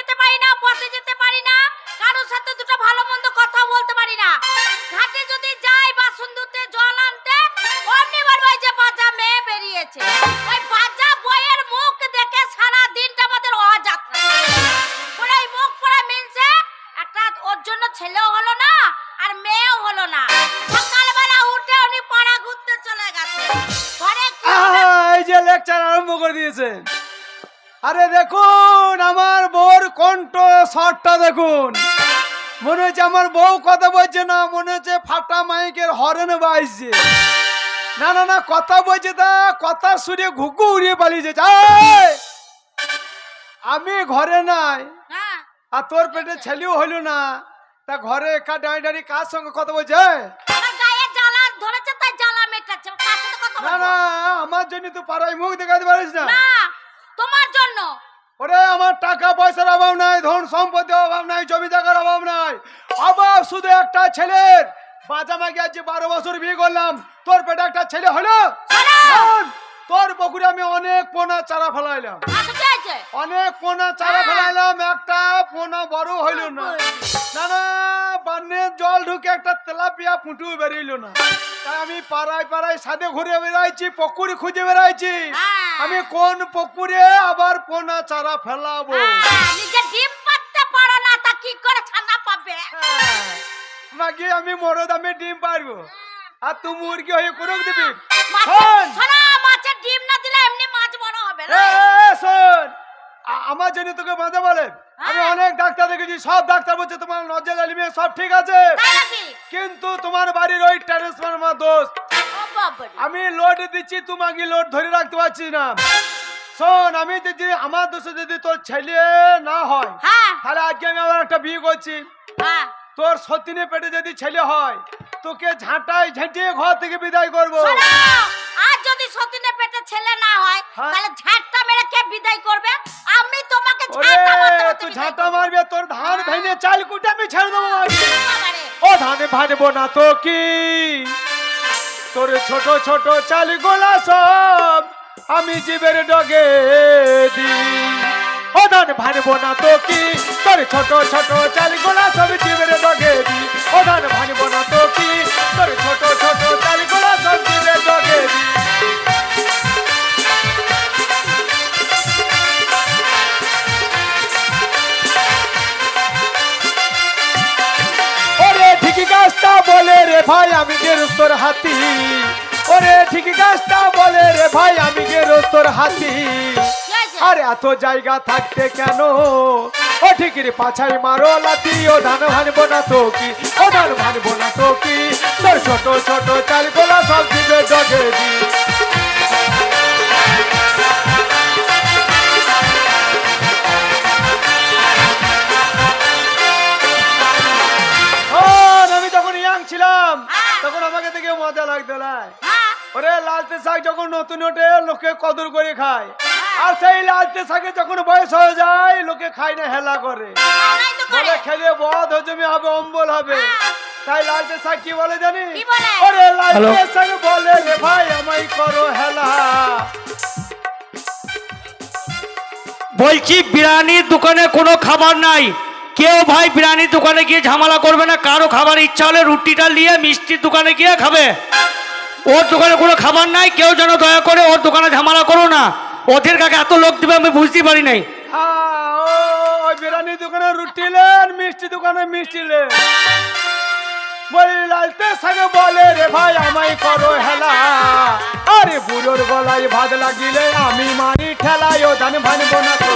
যেতে পারি না যেতে পারি না, কারোর সাথে দুটো ভালো মন্দ কথা বলতে পারি না। ঘাটে যদি যাই বাসন ধুতে, জল আনতে, অমনি বলব এই যে বাজা মেয়ে বেরিয়েছে। ওই বাজা বইয়ের মুখ দেখে সারা দিনটা আমাদের বলে এই মুখ পড়া মিনছে একটা ওর জন্য ছেলেও হলো না, আর মেয়েও হলো না। সকালবেলা উঠে উনি পাড়া ঘুরতে চলে গেছে। ঘরে এই যে লেকচার আরম্ভ করে দিয়েছেন। আরে দেখুন আমার বউর কণ্ঠ শটটা দেখুন। মনে হচ্ছে আমার বউ কথা বলছে না মনে হচ্ছে ফাটা মাইকের হরেন বাজছে। না না না কথা বলছে তা কথা শুনে ঘুঘু উড়িয়ে পালিয়েছে। যাই! আমি ঘরে নাই। আর তোর পেটে ছেলেও হইল না। তা ঘরে একা দাঁড়িয়ে দাঁড়িয়ে কার সঙ্গে কথা বলছে? না না আমার জন্য তো পাড়ায় মুখ দেখাতে পারিস না। না তোমার জন্য। ওরে আমার টাকা পয়সার অভাব নাই ধন সম্পত্তির অভাব নাই জমি জায়গার অভাব নাই। অভাব শুধু একটা ছেলের বাজা মাকে আজ বারো বছর বিয়ে করলাম। তোর পেটে একটা ছেলে হলো? তোর পুকুরে আমি অনেক পোনা চারা ফেলাইলাম। অনেক পোনা চারা ফেলাইলাম একটা পোনা বড় হইল। না না না বান্নের জল ঢুকে একটা তেলাপিয়া ফুটু বেরিয়েছিল না। তাই আমি পাড়ায় পাড়ায় সাদে ঘুরে বেড়াইছি পুকুরি খুঁজে বেড়াইছি। হ্যাঁ। আমি কোন পুকুরে আবার পোনা চারা ফেলাবো? হ্যাঁ, নিজে ডিম পাততে পারো না তা কি করে ছানা পাবে? হ্যাঁ, মাগি আমি মরদ আমি ডিম পারব আর তুই মুরগি হয়ে করুক দিবি? শোন। মাছের ডিম না দিলে এমনি মাছ বড় হবে না। শোন। আমার জন্য তোকে বাঁধা বলে আমি হ্যাঁ। অনেক ডাক্তার দেখেছি সব ডাক্তার বলছে তোমার নজর আলিমে সব ঠিক আছে। কিন্তু তোমার বাড়ির ওই ট্রান্সফরমার দোষ। আমি লোড দিচ্ছি তোমাকে লোড ধরে রাখতে পারছি না। শোন আমি যদি আমার দোষে যদি তোর ছেলে না হয় হ্যাঁ। তাহলে আজকে আমি আবার একটা বিয়ে করছি। হ্যাঁ। তোর সতীনে পেটে যদি ছেলে হয় তোকে ঝাঁটাই ঝাঁটিয়ে ঘর থেকে বিদায় করব। আর যদি সতীনের পেটে ছেলে না হয় হ্যাঁ। তাহলে ঝাঁটটা মেরে কে বিদায় করবে? করব। মারবে তোর ধান ভেঙে চাল কুটে আমি ছেড়ে দেবো। বাবারে, ও ধানে ভাজবো না তো কি? তোর ছোট ছোট চাল গোলা সব আমি জীবের ডগে দি ও ধান ভাজবো না তো কি? তোর ছোট ছোট চাল গোলা সব জীবের ডগে দি ও ধান ভাজবো না তো কি? তোর ছোট ছোট রে ভাই, আমি গেরস্তর হাতি। ওরে ঠিক গাছটা বলে রে ভাই, আমি গেরস্তর হাতি। আর এত জায়গা থাকতে কেন? ও ঠিকির পাছাই মারো লাতি ও ধান ভানবো না তো কি? ও ধান ভানবো না তো কি? তোর ছোট ছোট চাল গোলা সব দিবে ডগে দি। তখন আমাকে দেখে মজা লাগতো না। হ্যাঁ, ওরে লালতে শাক যখন নতুন ওঠে লোকে কদর করে খায়। আর সেই লালতে শাকে যখন বয়স হয়ে যায় লোকে খায় না হেলা করে। বলে খেলে বদ হজমি হবে অম্বল হবে। তাই লালতে শাক কি বলে জানি ওরে লালতে শাক বলে রে ভাই আমায় করো হেলা। বলছি বিরিয়ানির দোকানে কোনো খাবার নাই। কেউ ভাই বিরিয়ানির দোকানে গিয়ে ঝামেলা করবে না, কারও খাবার ইচ্ছা হলে রুটিটা নিয়ে মিষ্টির দোকানে গিয়ে খাবে। ওর দোকানে কোনো খাবার নাই, কেউ যেন দয়া করে ওর দোকানে ঝামেলা করো না। ওদের কাকে এত লোক দেবে আমি বুঝতে পারি নাই। ওই দোকানে রুটি দোকানে মিষ্টি লালতে বলে রে ভাই হেলা। আরে ভাত লাগিলে আমি মানি ঠেলাই ও ধান ভানবো না তো।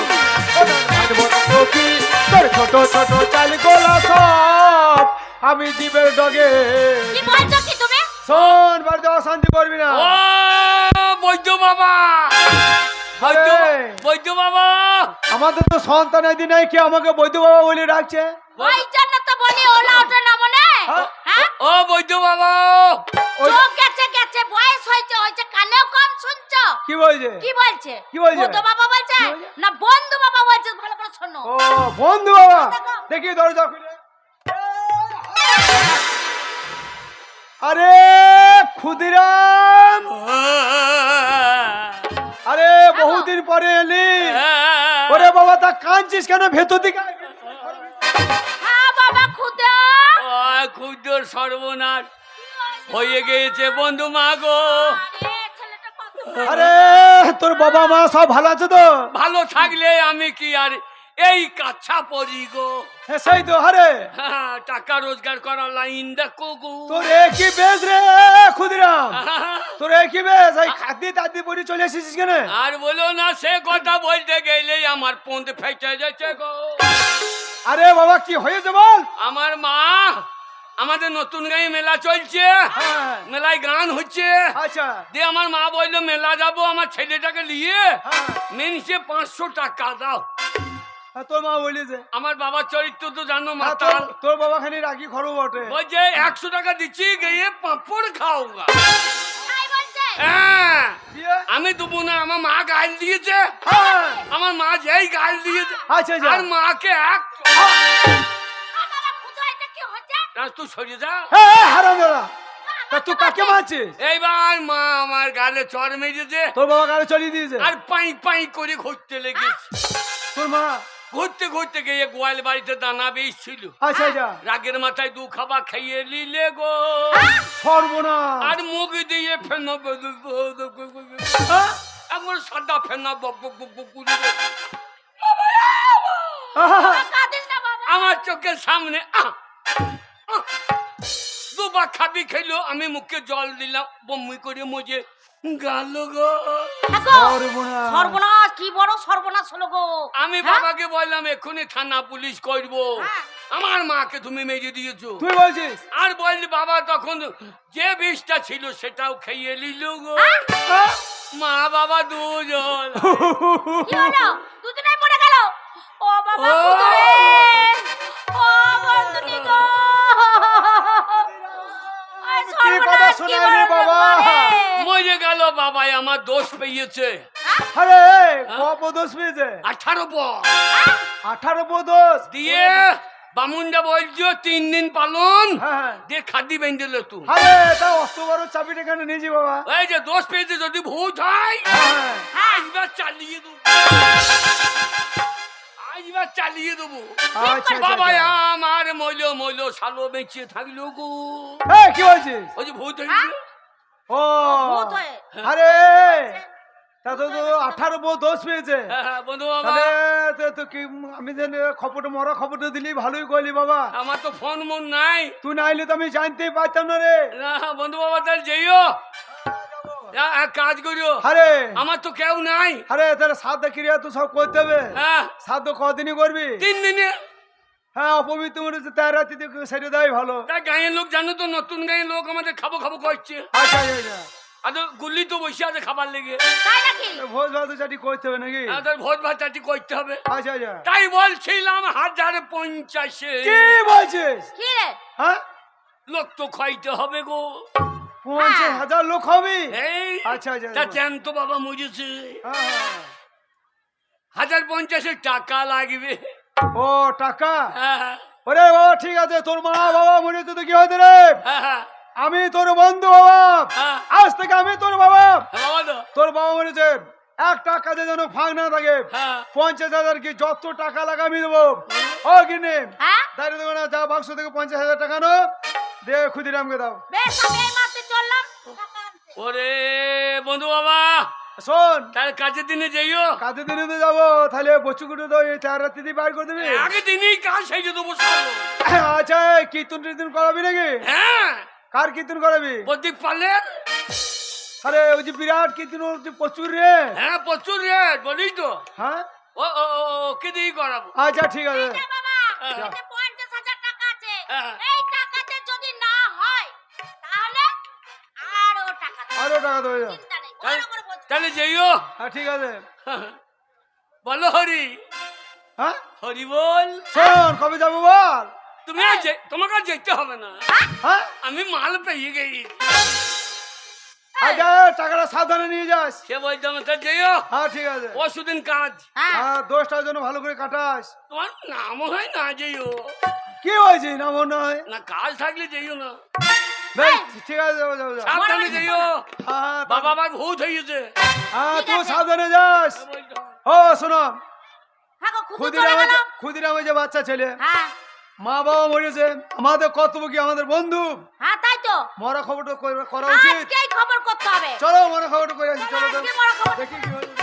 তোর ছোট চাল গোলা আমি জীবের ডগে কি বলছো কি তুমি শোন বাড়িতে অশান্তি করবি না ও বৈদ্য বাবা বৈদ্য বাবা আমাদের তো সন্তান একদিন নাই কি আমাকে বৈদ্য বাবা বলে ডাকছে মনে হ্যাঁ? হ্যাঁ ও বৈদ্য বাবা চোখ গেছে বয়স হয়েছে হয়েছে কানেও কম শুনছো? কি বলছে? কি বলছে? কি বলছে? বুদ্ধ বাবা বলছে না বন্ধু বাবা বলছে ভালো করে শোনো। ও বন্ধু বাবা! দেখি দরজা খুলে। আরে ক্ষুদিরাম! আরে বহুদিন পরে এলি। ওরে বাবা তা কাঁদছিস কেন? ভেতর দিকে। হ্যাঁ বাবা খুদা আয় ক্ষুদ্র সর্বনাশ। হয়ে গিয়েছে বন্ধু মা গো আরে তোর বাবা মা সব ভালো আছে তো? ভালো থাকলে আমি কি আর এই কাছা পড়ি গো? হ্যাঁ সেই তো আরে। হ্যাঁ, টাকা রোজগার করার লাইন দেখো গো। তোর একই বেশ রে ক্ষুদিরাম? তোর একই বেশ এই খাদি দাদি পরি চলে এসেছিস কেন? আর বলো না সে কথা বলতে গেলে আমার পন্দ ফেটে যাচ্ছে গো। আরে বাবা কি হয়েছে বল? আমার মা আমাদের নতুন গাঁয়ে মেলা চলছে। হ্যাঁ। মেলায় গান হচ্ছে। আচ্ছা। দিয়ে আমার মা বলল মেলা যাব আমার ছেলেটাকে নিয়ে। হ্যাঁ। মেনসে পাঁচশো টাকা দাও। হ্যাঁ, তোর মা বলেছে আমার বাবার চরিত্র তো জানো তোর মাতাল। তোর বাবা খানি রাগি খরু বটে। বলছে একশো টাকা দিচ্ছি গিয়ে পাঁপড় খাওগা। হ্যাঁ। আমি দেবো না আমার মা গাল দিয়েছে। হ্যাঁ। আমার মা যেই গাল দিয়েছে আচ্ছা আচ্ছা। আর মাকে এক তুই সরিয়ে যা হ্যাঁ হারাম দাদা তুই কাকে মারছিস? এইবার মা আমার গালে চর মেরেছে। তোর বাবা গাড়ি চলিয়ে দিয়েছে। আর পাই পাই করে ঘুরতে লেগেছে। তোর মা? ঘুরতে ঘুরতে গিয়ে গোয়াল বাড়িতে দানা বেশছিল আচ্ছা আচ্ছা। রাগের মাথায় দু খাবার খাইয়ে নিলে গো। সর্বনাশ। আর মুখ দিয়ে ফেনা হ্যাঁ? এমন সাদা ফেনা বক আমার চোখের সামনে আহ, দুবার খাবি খেলো আমি মুখে জল দিলাম বমি করে মজে গাল গো। সর্বনাশ। সর্বনাশ কি বড় সর্বনাশ হলো গো। আমি হ্যাঁ? বাবাকে বললাম এক্ষুনি থানা পুলিশ করব। হ্যাঁ। আমার মাকে তুমি মেরে দিয়েছ। তুই বলছিস? আর বললি বাবা তখন যে বিষটা ছিল সেটাও খেয়ে নিল গো। হ্যাঁ? মা বাবা দুজন। কি হলো? দুজনেই পড়ে গেল? ও বাবা ও! গো? কি কথা বড় বাবা? মরে গেল বাবাই আমার দোষ পেয়েছে। আরে কপদোষ পেয়েছে? আঠারো পর আঠারো পদোষ দিয়ে বামুনটা বলছো তিন দিন পালন। হ্যাঁ দিয়ে খাদি বেঁধে তু আরে তা অস্ত বড় চাবিটা কেন নিয়েছি বাবা। এই যে দোষ পেয়েছে যদি ভূত হয় হ্যাঁ আজবার চালিয়ে দেবো। আজবার চালিয়ে দেবো। আচ্ছা আচ্ছা, বাবা আচ্ছা। আমার মইল মইল সালো বেঁচে থাকল গো। কি বলছিস? ওই যে ভূত হয়েছে। ও ভূত হয়ে। আরে! তা তো তো আঠারো বউ দোষ পেয়েছে। হ্যাঁ, হ্যাঁ, বন্ধু বাবা। তাহলে তো- তো কি আমি যেন খবরটা মরা খবরটা দিলি ভালোই করলি বাবা। আমার তো ফোন মন নাই। তুই না এলে তো আমি জানতেই পারতাম না রে। না বন্ধু বাবা তাহলে যেইও। এক কাজ করিও। আরে। আমার তো কেউ নাই। আরে তাহলে সাধ্য ক্রিয়া তো সব করতে হবে। হ্যাঁ। সাধ্য কদিনই করবি? তিন দিনে। হ্যাঁ অপবিত্র মনে হচ্ছে তেরো রাত্রিতে সেরে দেয় ভালো। তা গাঁয়ের লোক জানো তো নতুন গাঁয়ের লোক আমাদের খাব খাব করছে। আচ্ছা আচ্ছা, আচ্ছা আর গুল্লি তো বসে আছে খাবার লেগে। ভোজ ভাত চাটি করতে হবে নাকি? আর ভোজ ভাত চাটি করতে হবে। আচ্ছা আচ্ছা তাই। বলছিলাম হাজার পঞ্চাশে। কি বলছিস? হ্যাঁ? লোক তো খাইতে হবে গো। পঞ্চাশ হ্যাঁ। হাজার লোক হবে। আচ্ছা, আচ্ছা, তা আচ্ছা। জ্যান্ত বাবা মরেছে হ্যাঁ, হ্যাঁ। হাজার পঞ্চাশের টাকা লাগবে। ও টাকা? ওরে বাবা ঠিক আছে তোর মা বাবা মরেছে তো কি হয়েছে রে? আমি তোর বন্ধু বাবা। আজ থেকে আমি তোর বাবা। তোর বাবা মরেছে। একটা কাজে যেন ফাঁক না থাকে। পঞ্চাশ হাজার কি যত টাকা লাগে আমি দেবো। ও কিনে দাঁড়িয়ে দেবো না যা বাক্স থেকে পঞ্চাশ হাজার টাকা নো দে ক্ষুদিরামকে দাও। ওরে বন্ধু বাবা শোন। তাহলে কাজের দিনে যাইও। কাজের দিনে তো যাব তাহলে বচ্চু কুটে তো এই চার রাত্রি দিয়ে বাইর করে দিবি। আগে দিনই কাজ সেই যে দেবো সব। আচ্ছা কীর্তন টীর্তন করাবি নাকি? হ্যাঁ। কার কীর্তন করাবি? প্রদীপ পালের। আরে ওই যে বিরাট কীর্তন ওর যে প্রচুর রে। হ্যাঁ প্রচুর রে বলিস তো। হ্যাঁ? ও ও ও, কে দিয়ে করাবো। আচ্ছা ঠিক আছে। বাবা হ্যাঁ। পঞ্চাশ হাজার টাকা আছে। আরও টাকা দেবে। তাহলে- যাইও। হ্যাঁ ঠিক আছে। বলো হরি। হ্যাঁ? হরি বল। শোন কবে যাব বল? তুমি তোমাকে আর যেতে হবে না। হ্যাঁ? আমি মাল পেয়ে গেছি। আচ্ছা টাকাটা সাবধানে নিয়ে যাস। সে বলতে আমার যেও হ্যাঁ ঠিক আছে। ওষুদিন কাজ। হ্যাঁ। হ্যাঁ দশটার জন্য ভালো করে কাটাস। তোমার নাম হয় না যেও কি হয়েছে না মনে হয়? না কাজ থাকলে যেও না। ঠিক আছে যাব যাব যাব সাবধানে যেও হ্যাঁ বাবা ভূত হ্যাঁ তুই সাবধানে যাস। ও শোনো ক্ষুদিরাম ক্ষুদিরাম বাচ্চা ছেলে হ্যাঁ মা বাবা মরেছে আমাদের কর্তব্য কি আমাদের বন্ধু হ্যাঁ তাই তো মরা খবরটা করা- উচিত আজকেই খবর করতে হবে চলো মরা খবরটা করে আসি চলো দেখি কি হলো।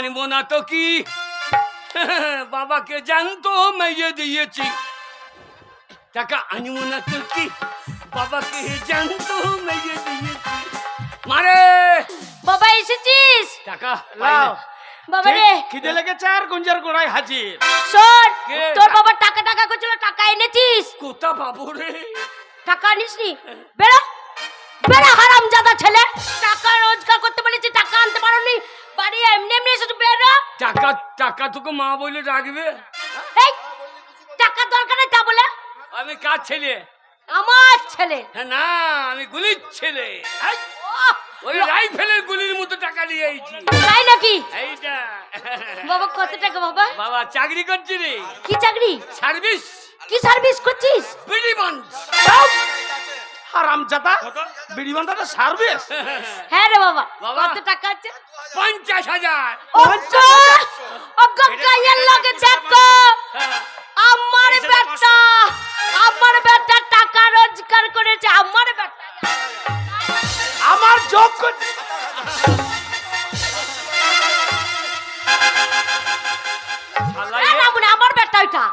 টাকা না তো কি? বাবাকে জানতো মেয়ে দিয়েছি। টাকা আনব না তো কি? বাবাকে জানতো মেয়ে দিয়েছি। মারে! বাবা এসেছিস? টাকা লাও বাবা রে। খিদে লেগেছে আর গুঞ্জার গোড়ায় হাজির। শোন তোর বাবা টাকা টাকা করছিল টাকা এনেছিস? কোথা বাবু রে? টাকা বেরো। হারাম জাদা ছেলে। টাকা রোজগার করতে বলেছি টাকা আনতে পারোনি। বাড়ি এমনি এমনি এসে বেরো। টাকা টাকা তোকে মা বলে রাখবে? এই টাকা দরকার নেই তা বলে। আমি কার ছেলে? আমার ছেলে। হ্যাঁ, না আমি গুলির ছেলে। ওই রাইফেলের গুলির মতো টাকা নিয়ে আইছি। তাই নাকি? এইটা। বাবা কত টাকা বাবা? বাবা চাকরি করছি রে কি চাকরি? সার্ভিস। কি সার্ভিস করছিস? বাঞ্চ হারাম জাদা। বিড়ি বান্ধাটা সার্ভিস। হ্যাঁ রে বাবা বাবা। কত টাকা আছে? পঞ্চাশ হাজার। ওগো লগে দেখো। আমার বেটা আমার বেটা টাকা রোজগার করেছে আমার বেটা। আমার যোগ্য আমার বেটা ওইটা।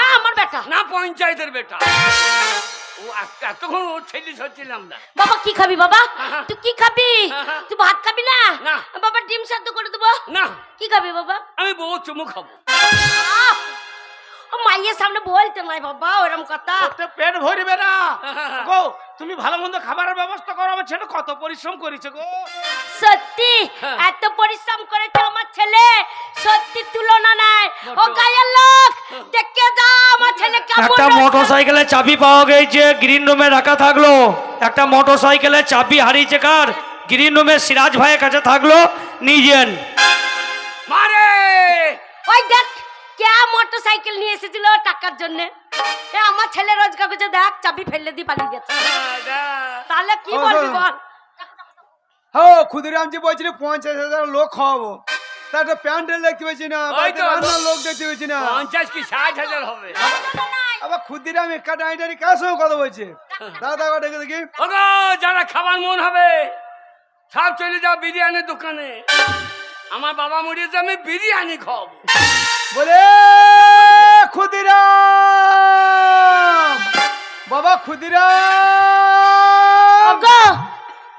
হ্যাঁ আমার বেটা। না পঞ্চায়েতের বেটা। ও এত- এতক্ষণ ছেলে সচ্ছিলাম না। বাবা কি খাবি বাবা? হ্যাঁ। তুই কি খাবি? হ্যাঁ। তুই ভাত খাবি না? না। বাবা ডিম সেদ্ধ করে দেবো। না। কি খাবি বাবা? আমি বউ চুমু খাব। মাইয়ের সামনে বলতে নাই বাবা ওরম কথা। পেট ভরবে না। গো তুমি ভালো মন্দ খাবারের ব্যবস্থা করো আমার ছেলে কত পরিশ্রম করেছে গো। সত্যি হ্যাঁ। এত পরিশ্রম করেছে আমার ছেলে সত্যি তুলনা নাই। ও গায়ের লোক দেখে যা আমার ছেলে কেমন একটা রয়েছে। মোটর সাইকেলের চাবি পাওয়া গেছে গ্রিন রুমে রাখা থাকল। একটা মোটর সাইকেলের চাবি হারিয়েছে কার? গ্রিন রুমে সিরাজ ভাইয়ের কাছে থাকল নিজেন মারে! ওই দেখ কে মোটর সাইকেল নিয়ে এসেছিল টাকার জন্য এ আমার ছেলে রোজগার করছে দেখ চাবি ফেলে দিয়ে পালিয়ে গেছে তাহলে কি বলবি। বল হ্যাঁ ক্ষুদিরামজি বলছিল পঞ্চাশ হাজার লোক খাওয়াবো তা একটা প্যান্ডেল দেখতে পেয়েছি না ওই তো। রান্নার লোক দেখতে পেয়েছি না পঞ্চাশ কি ষাট হাজার হবে আবার ক্ষুদিরাম একা ডাইটারি কার সঙ্গে কথা বলছে দাদা দাদা ডেকে দেখি ওগো যারা খাবার মন হবে সব চলে যাও বিরিয়ানির দোকানে আমার বাবা মরিয়েছে আমি বিরিয়ানি খাব বলে ক্ষুদিরাম বাবা ক্ষুদিরাম! ওগো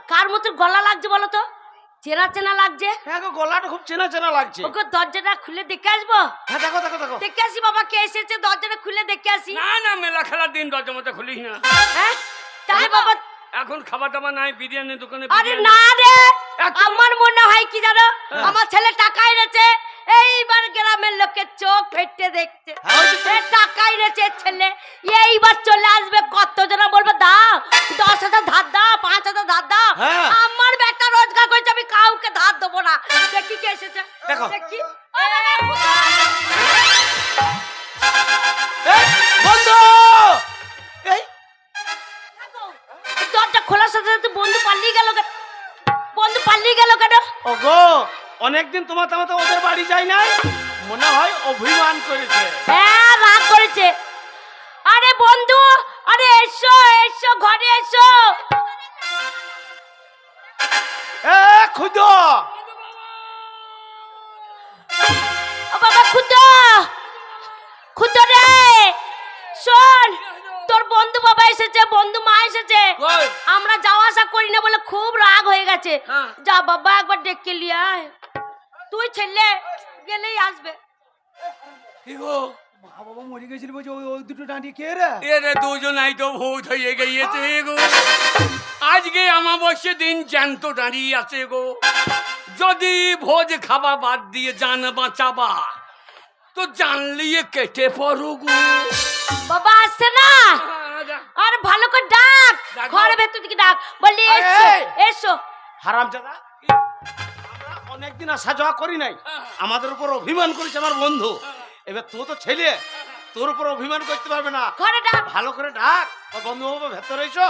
কার মতো গলা লাগছে বলো তো? চেনা চেনা লাগছে? হ্যাঁ গো গলাটা খুব চেনা চেনা লাগছে। ওকে দরজাটা খুলে দেখে আসব? হ্যাঁ দেখো দেখো দেখো। দেখে আসি বাবা কে এসেছে? দরজাটা খুলে দেখে আসি। না না মেলা খেলার দিন দরজা মতো খুলিস না। হ্যাঁ? তাই বাবা। এখন খাবার দাবার নাই বিরিয়ানির দোকানে আরে না রে আমার মনে হয় কি জানো? আমার ছেলে টাকা এনেছে। এইবার গ্রামের লোকের চোখ ফেটে দেখছে। এ টাকা এনেছে ছেলে। এইবার চলে আসবে কত জন বলবে দাও দশ হাজার ধার দাও পাঁচ হাজার ধার দাও হ্যাঁ। আমার বেটা রোজগার করছে আমি কাউকে ধার দেবো না। দেখি কে এসেছে। দেখি। দরজা খোলার সাথে সাথে বন্ধু পালিয়ে গেল কেন? বন্ধু পালিয়ে গেল কেন? অনেকদিন তোমার তোমার বাড়ি যাই নাই মনে হয় অভিমান করেছে। হ্যাঁ রাগ করেছে। আরে বন্ধু আরে এসো এসো ঘরে এসো। এ খুদো! ও বাবা খুদো! খুদো রে! শোন তোর বন্ধু বাবা এসেছে বন্ধু মা এসেছে। আমরা যাওয়া আসা করি না বলে খুব রাগ হয়ে গেছে। হ্যাঁ। যা বাবা একবার ডেকে লিয়ে আয়। তুই ছেলে গেলেই আসবে। কি গো মা বাবা মরে গেছিল বলছে ওই ওই দুটো ডাঁটি কে রে? এরে দুজন আই তো ভূত হয়ে গিয়েছে গো। আজকে আমাবস্যা দিন জ্যান্ত দাঁড়িয়ে আছে গো। যদি ভোজ খাবার বাদ দিয়ে জান বাঁচাবা তো জানলিয়ে কেটে পড়ো গো। বাবা আসছে না? আর ভালো করে ডাক। ঘরের ভেতর থেকে ডাক। এই, এসো এসো। হারাম অনেকদিন আসা যাওয়া করি নাই। আমাদের উপর অভিমান করেছে আমার বন্ধু। এবার তুই তো ছেলে তোর উপর অভিমান করতে পারবে না। ভালো করে ডাক। ও বন্ধু বাবু ভেতরে এসো।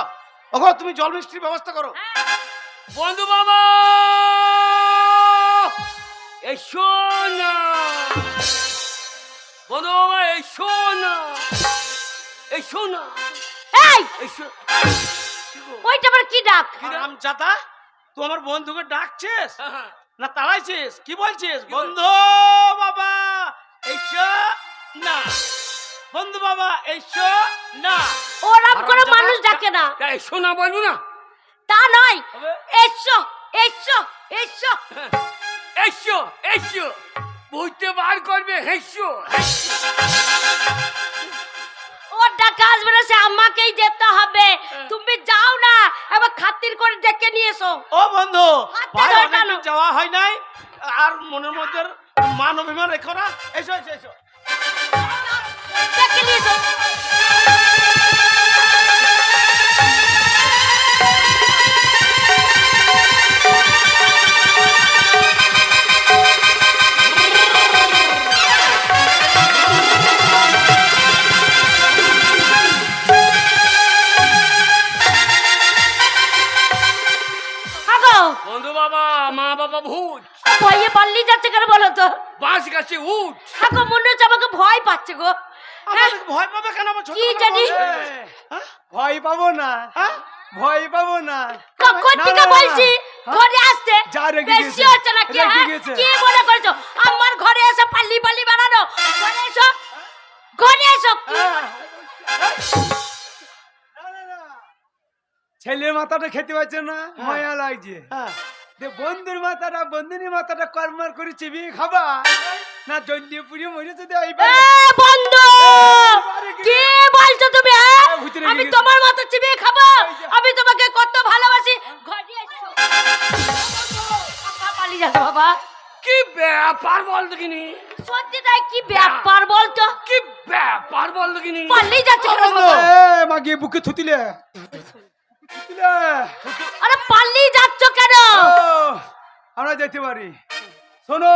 ওগো তুমি জল মিষ্টির ব্যবস্থা করো। বন্ধু বাবা! এসো না। বন্ধু বাবা এসো না। এসো না। এই! এসো। ওইটা আবার কি ডাক? হারাম জাদা তুই আমার বন্ধুকে ডাকছিস? হ্যাঁ, না তাড়াইছিস কি বলছিস? বন্ধু বাবা এসো না। বন্ধু বাবা এসো না। ওরম করে মানুষ ডাকে না। এসো না বলব না। তা নয়? এসো এসো এসো। এসো এসো। বুঝতে বার করবে হেসো না সে আমাকেই যেতে হবে। তুমি যাও না এবার খাতির করে ডেকে নিয়ে এসো। ও বন্ধু ভাই অনেকদিন যাওয়া হয় নাই আর মনের মধ্যে মান অভিমান রেখো না। এসো এসো এসো। ডেকে নিয়ে ভূত ভয়ে পাল্লি যাচ্ছে কেন বলো তো? বাঁশ গাছে উঠ মনে হচ্ছে আমাকে ভয় পাচ্ছে গো। হ্যাঁ? ভয় পাবে কেন আমার ছোট কি জানি? ভয় পাবো না। হ্যাঁ? ভয় পাবো না। কখন থেকে বলছি? হ্যাঁ? ঘরে আসতে যা রেগে বেশি হচ্ছে না কি হ্যাঁ? কি মনে করছ? আমার ঘরে এসে পাল্লি পাল্লি বানানো? ঘরে এসো। ঘরে এসো। হ্যাঁ। ছেলের মাথাটা খেতে পারছে না মায়া লাগছে। হ্যাঁ। বন্ধুর মাথাটা বন্ধুনি মাথাটা কর্মার করে চিবিয়ে খাবা। না জন্ডিয়ে পুড়িয়ে মরেছে দে এই বন্ধু! কি বলছো তুমি হ্যাঁ? আমি তোমার মাথা চিবিয়ে খাব। আমি তোমাকে কত ভালোবাসি। ঘরে এসো। পালিয়ে যাচ্ছে বাবা। কি ব্যাপার বল দেখিনি? সত্যি তাই কি ব্যাপার বলতো? কি ব্যাপার বল দেখিনি? পালিয়ে যাচ্ছে বাবা? এ মাগিয়ে বুকে থুতিলে। আরে পালিয়ে যাচ্ছ কেন? আমরা যেতে পারি। শোনো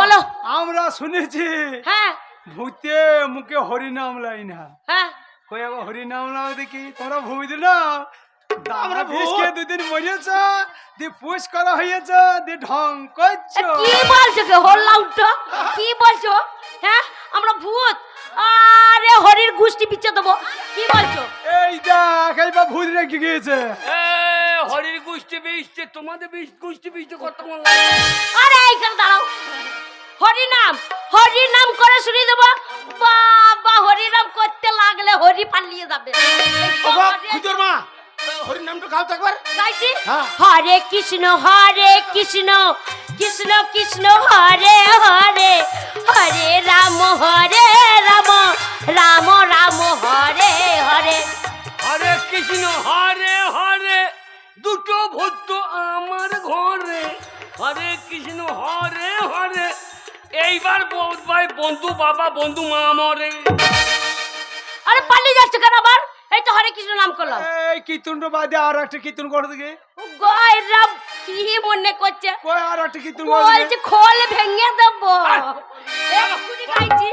বলো। আমরা শুনেছি হ্যাঁ। ভূতে মুখে হরিনাম লাই না। হ্যাঁ। কই আবার হরিনাম নাও দেখি? তোমরা ভূত না? আমরা ভূত। দুদিন মরেছ দিয়ে পুষ করা হয়েছে দিয়ে ঢং করছ। কি বলছো কে? হল্লা উঠো কি বলছো? হ্যাঁ? আমরা ভূত। আরে হরির গুষ্টি পিচ্ছে দেবো। কি বলছো? এই দেখ এইবার ভূত রেখে গিয়েছে? এ হরির গুষ্টি বৃষ্টি তোমাদের বিষ গুষ্টি বৃষ্টি কত মন লাগে? আরে এইখানে দাঁড়াও। হরি নাম হরি নাম করে শুনি দেবো। বাবা হরি নাম করতে লাগলে হরি পালিয়ে যাবে। এই ওগো, হরি- নামটা খাও তো একবার। গাইছি? হ্যাঁ। হরে কৃষ্ণ হরে কৃষ্ণ কৃষ্ণ কৃষ্ণ হরে হরে হরে রাম হরে রাম রাম রাম হরে হরে। হরে কৃষ্ণ হরে হরে দুটো ভূত আমার ঘরে। হরে কৃষ্ণ হরে হরে এইবার ভাই বন্ধু বাবা বন্ধু মা মরে। আরে পালিয়ে যাচ্ছে কেন আবার? এই তো হরে কৃষ্ণ নাম করলাম। এই কীর্তন বাদে আর একটা কীর্তন করে দিকে গয়রাম কি মনে করছে? কই আর একটা কীর্তন করে বলছে খোল ভেঙে দেবো। এক্ষুনি গাইছি।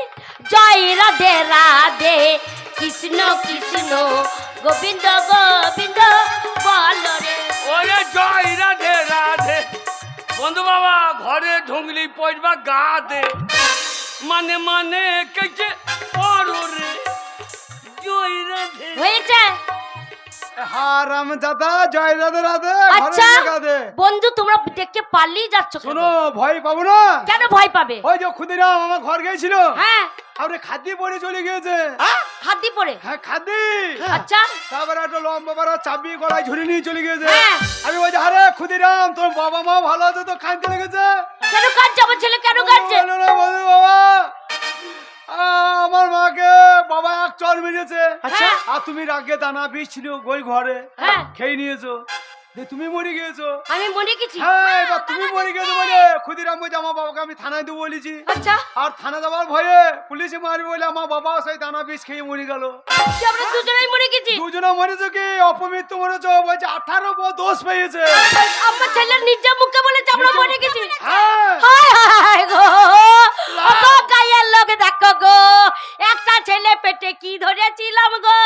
জয় রাধে রাধে কৃষ্ণ কৃষ্ণ গোবিন্দ গোবিন্দ বল রে। ওরে জয় রাধে রাধে। বন্ধু বাবা ঘরে ঢুকলি পড়বা গা দে। মানে মানে কেছে পড়ো রে। হয়েছে। হারাম দাদা জয় রাধে রাধে আচ্ছা বন্ধু তোমরা দেখে পালিয়ে যাচ্ছ শোনো ভয় পাবো না। কেন ভয় পাবে? ওই যে ক্ষুদিরাম আমার ঘর গেছিল হ্যাঁ। খাদ্য পরে চলে গিয়েছে। দিয়ে পড়ে হ্যাঁ খাদ্য আচ্ছা। তারপরে একটা লম্বা বড় চাবি গলায় ঝুড়ি নিয়ে চলে গিয়েছে। হ্যাঁ। আমি বলছি আরে ক্ষুদিরাম তোর বাবা মা ভালো আছে তো কাঁদতে লেগেছে? আচ্ছা। আর তুমি রাগে দানা বিষ ছিল ওই ঘরে হ্যাঁ। খেয়ে নিয়েছো যে তুমি মরে গিয়েছো। আমি মরে গেছি? হ্যাঁ এবার তুমি মরে গিয়েছো বলে ক্ষুদিরাম বলছে আমার বাবাকে আমি থানায় দেবো বলেছি। আচ্ছা। আর থানা যাওয়ার ভয়ে পুলিশে মারবে বলে আমার বাবা সেই দানা বিষ খেয়ে মরে গেল। আমরা দুজনেই মরে গেছি। দুজনে মরেছো কি? অপমৃত্যু মরেছো বলছে আঠারো দোষ পেয়েছে। আমার ছেলের নিজে মুখে বলেছে আমরা মরে গেছি। হ্যাঁ হায় হায় গো। অত গায়ের লোক দেখো গো। একটা ছেলে পেটে কি ধরেছিলাম গো?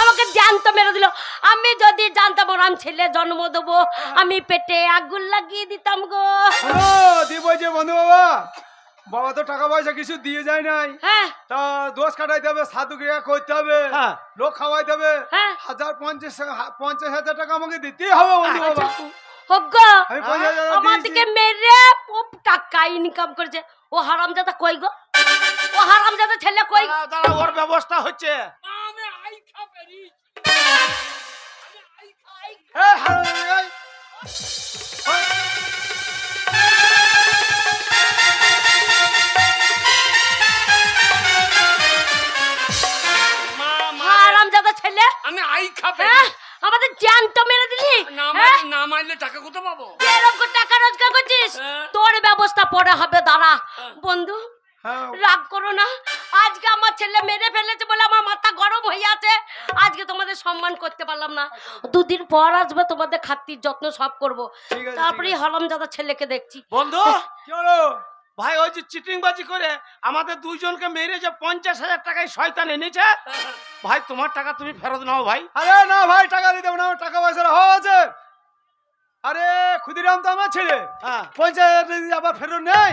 আমাকে জ্যান্ত মেরে দিল। আমি যদি জানতাম ওরম ছেলে জন্ম দেবো আমি পেটে আগুন লাগিয়ে দিতাম গো। শোনো দি বলছে বন্ধু বাবা। বাবা তো টাকা পয়সা কিছু দিয়ে যায় নাই। হ্যাঁ। তা দোষ কাটাইতে হবে সাধু ক্রিয়া করতে হবে হ্যাঁ। লোক খাওয়াইতে হবে। হ্যাঁ। হাজার পঞ্চাশ পঞ্চাশ হাজার টাকা আমাকে দিতেই হবে বন্ধু বাবা। হোগো আমি পঞ্চাশ হাজার আমার দিকে মেরে টাকা ইনকাম করেছে। ও হারামজাদা কই গো? ও হারামজাদা ছেলে কই? দাঁড়াও, ওর ব্যবস্থা হচ্ছে। আমি আই খাবেরি আমি আই খাবেরি হ্যাঁ আমাদের জ্যান্ত মেরে দিলি। না হ্যাঁ? মারলে টাকা কোথায় পাবো? এরকম টাকা রোজগার করছিস? হ্যাঁ। তোর ব্যবস্থা পরে হবে দাঁড়া। বন্ধু হ্যাঁ রাগ করো না। আজকে আমার ছেলে মেরে ফেলেছে বলে আমার মাথা গরম হয়ে আছে। আজকে তোমাদের সম্মান করতে পারলাম না। দুদিন পর আসবে তোমাদের খাতির যত্ন সব করব। তারপরে আছে। হলমজাদা ছেলেকে দেখছি। বন্ধু কি হলো? ভাই ওই যে চিটিংবাজি করে আমাদের দুইজনকে মেরে যে পঞ্চাশ হাজার টাকায় শয়তান এনেছে। ভাই তোমার টাকা তুমি ফেরত নাও ভাই। আরে না ভাই টাকা দিতে হবে না টাকা পয়সা হওয়া আছে। আরে ক্ষুদিরাম তো আমার ছেলে। হ্যাঁ। আবার ফেরত নেই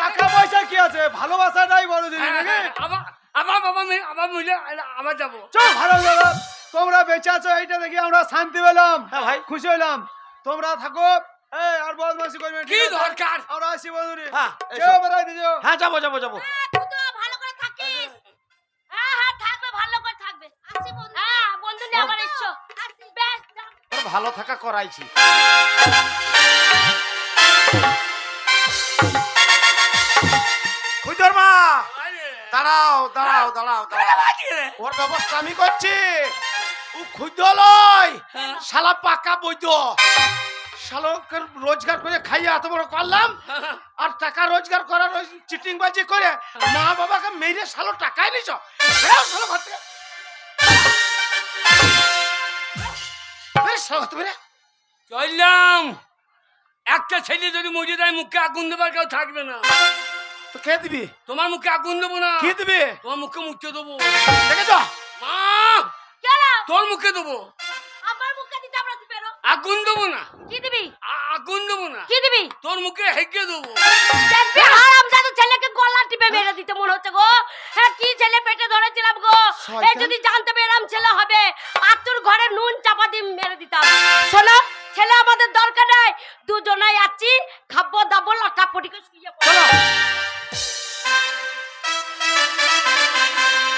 টাকা পয়সা কি আছে? ভালোবাসাটাই বড় জিনিস হ্যাঁ, নাকি? হ্যাঁ, আবার আবার বাবা মেয়ে আবার মিলে আবার যাব। চল ভালো দাদা তোমরা বেঁচে আছো এইটা দেখি আমরা শান্তি পেলাম। হ্যাঁ ভাই। খুশি হলাম তোমরা থাকো। এই আর বদমাশি করবে কি? দরকার? আমরা আসি বন্ধুরি। হ্যাঁ, হ্যাঁ যাব যাব যাব। ভালো থাকা করাইছি। মা! দাঁড়াও দাঁড়াও দাঁড়াও দাঁড়াও। ব্যবস্থা আমি করছি। ও। শালা পাকা রোজগার করে খাইয়ে এত বড় করলাম। আর টাকা রোজগার করার করে মা বাবাকে মেরে শালো টাকাই নিছ। ঘর থেকে ঘর বেরে। চললাম। একটা ছেলে যদি মরে যায় মুখে আগুন দেবার কেউ থাকবে না। তো কে দিবি? তোমার মুখে আগুন দেবো না। কি দিবি? তোমার মুখে মুখতে দেবো। দেখেছ মা! তোর মুখে দেবো। মুখে আগুন দেবো না। কি দিবি? আগুন দেবো না। কি দিবি? তোর মুখে হেগে দেবো। দেখবি হারামজাদা ছেলেকে গলা টিপে মেরে দিতে মনে হচ্ছে গো। হ্যাঁ কি ছেলে পেটে ধরেছিলাম গো। এই যদি জানতে পেরাম ছেলে হবে শাশুর ঘরে নুন চাপা দিয়ে মেরে দিতাম। শোনো, ছেলে আমাদের দরকার নাই দুজনে আছি, খাব, দাবো লটা পটিকে শুয়ে পড়ো